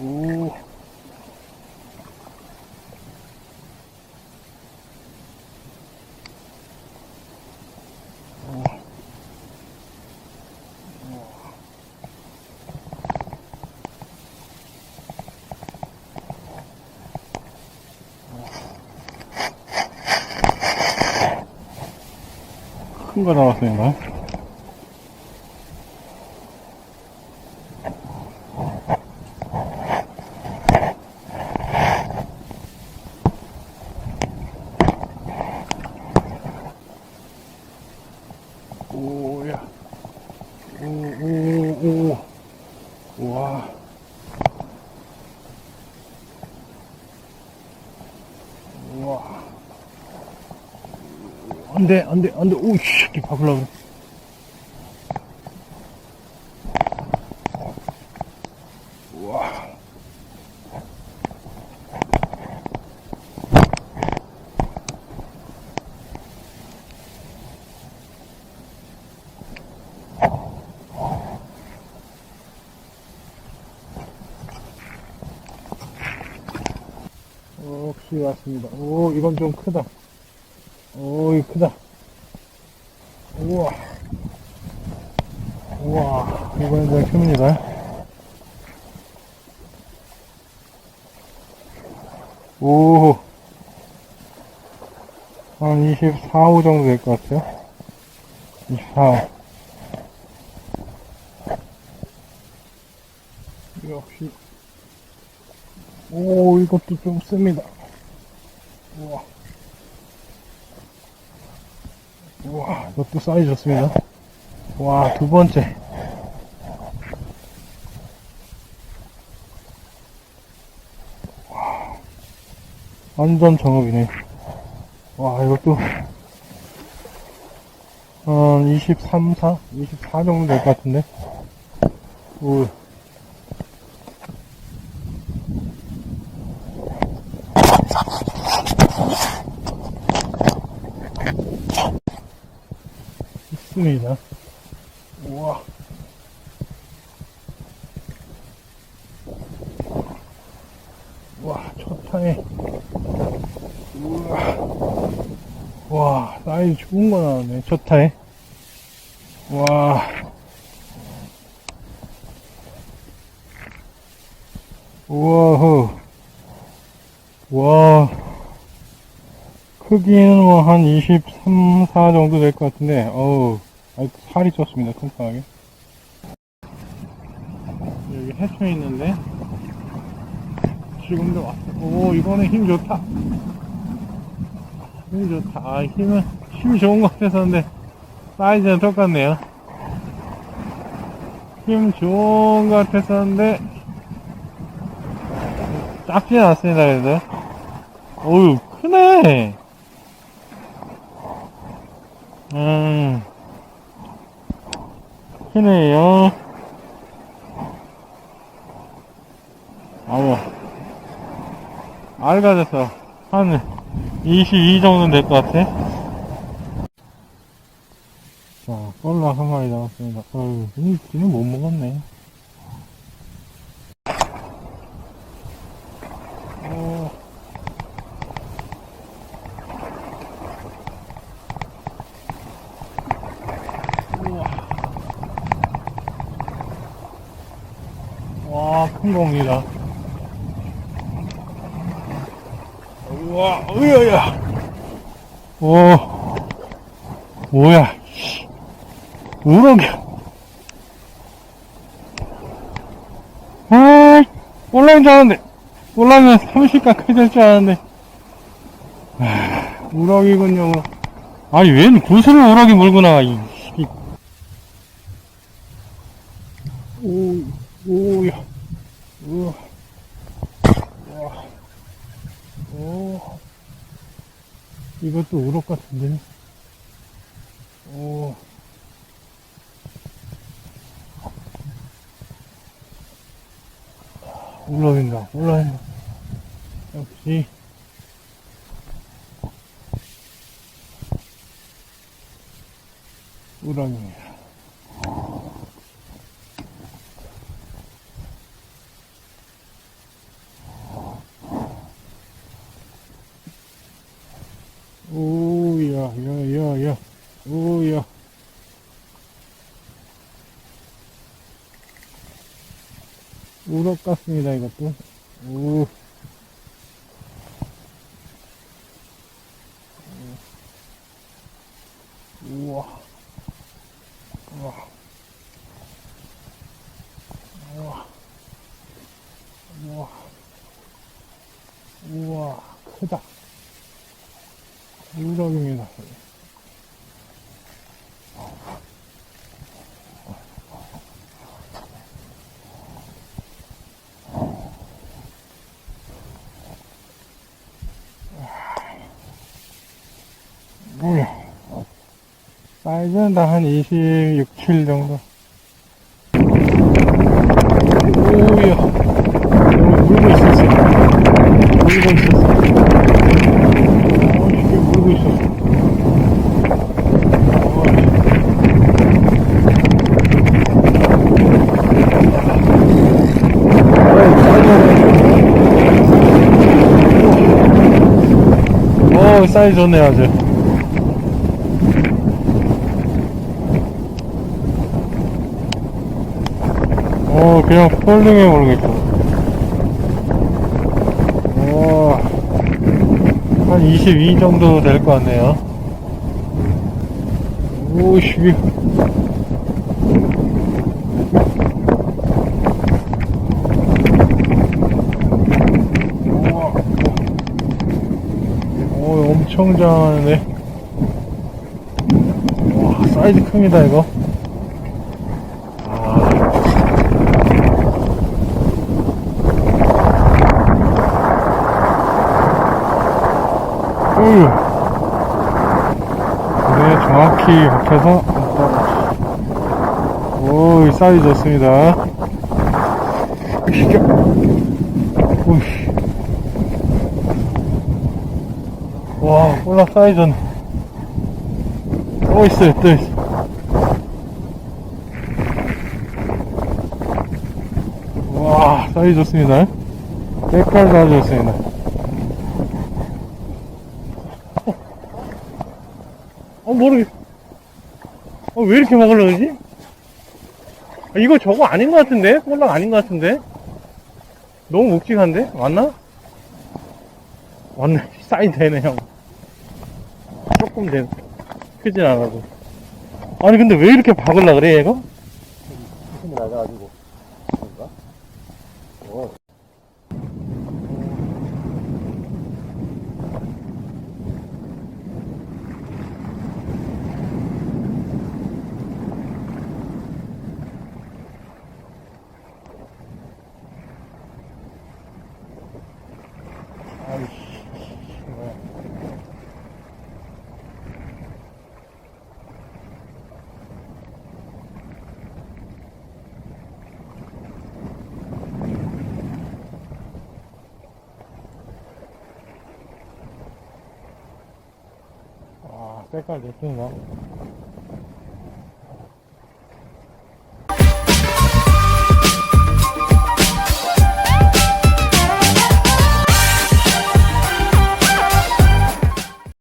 오. 큰거 나왔어요, 이거. 오야. 오, 오, 오. 와. 와. 안 돼, 안 돼, 안 돼. 오, 씨, 이렇게 박으려고. 우와. 역시 왔습니다. 오, 이건 좀 크다. 오, 이 크다. 우와. 우와, 이번엔 좀 큽니다. 오, 한 24호 정도 될 것 같아요. 24호. 역시. 오, 이것도 좀 씁니다. 우와. 우와, 이것도 사이즈 좋습니다. 와, 두 번째. 와, 완전 정업이네. 와, 이것도, 한 23, 4? 24 정도 될 것 같은데. 오. 있습니다. 우와. 와, 첫 타에. 우와. 와, 사이즈 좋은 거 나왔네, 첫 타에. 와. 우와, 와. 크기는 뭐한 23, 4 정도 될 것 같은데, 어우, 살이 쪘습니다, 통통하게. 여기 해쳐 있는데, 지금도 왔어. 오, 이거는 힘 좋다. 힘 좋다. 아, 힘은, 힘 좋은 것 같았었는데, 사이즈는 똑같네요. 힘 좋은 것 같았었는데, 작진 않습니다, 그래도. 어우, 크네! 음, 크네요. 아우, 알가져서 한22 정도는 될것 같아. 자, 꼴라 한 마리 나왔습니다. 어휴, 이 뒤는 못 먹었네. 어, 우와. 공이다. 우와, 으여야. 오, 뭐야. 씨. 우럭이야. 아, 올라온 줄 알았는데. 올라오면 30가 크질 줄 알았는데. 아, 우럭이군요. 아니, 웬 구슬을 우럭이 물고 나와, 이, 이. 오, 오야. 우와. 와. 오. 이것도 우럭 같은데. 오. 우럭인가, 우럭인가. 역시. 우럭입니다. 우럭 같습니다, 이것도. 오. 우와. 우와. 우와. 우와. 우와. 크다. 우럭입니다. 뭐야. 사이즈는 다 한 26, 7 정도. 오우야. 오, 물고 있었어. 물고 있었어. 어, 물고 있었어. 오, 사이즈 좋네, 아주. 어, 그냥 폴링에 모르겠어. 오, 한22 정도 될 것 같네요. 오씨. 우와. 오, 엄청 잘하네. 와, 사이즈 큽니다, 이거. 아. 어휴. 네, 정확히 박혀서 오, 이 사이즈 좋습니다. 오이씨. 와, 꼴라 사이즈는. 또 있어요, 또 있어. 와, 사이즈 좋습니다. 색깔도 아주 좋습니다. 모르겠, 어, 왜 이렇게 먹으려 그러지? 아, 이거 저거 아닌 것 같은데? 꼴랑 아닌 것 같은데? 너무 묵직한데? 맞나? 맞네. 사이즈 되네, 형. 조금 되 크진 않아도. 아니, 근데 왜 이렇게 박을라 그래, 얘가? 힘이 나가지고 아, 색깔 좋습니다.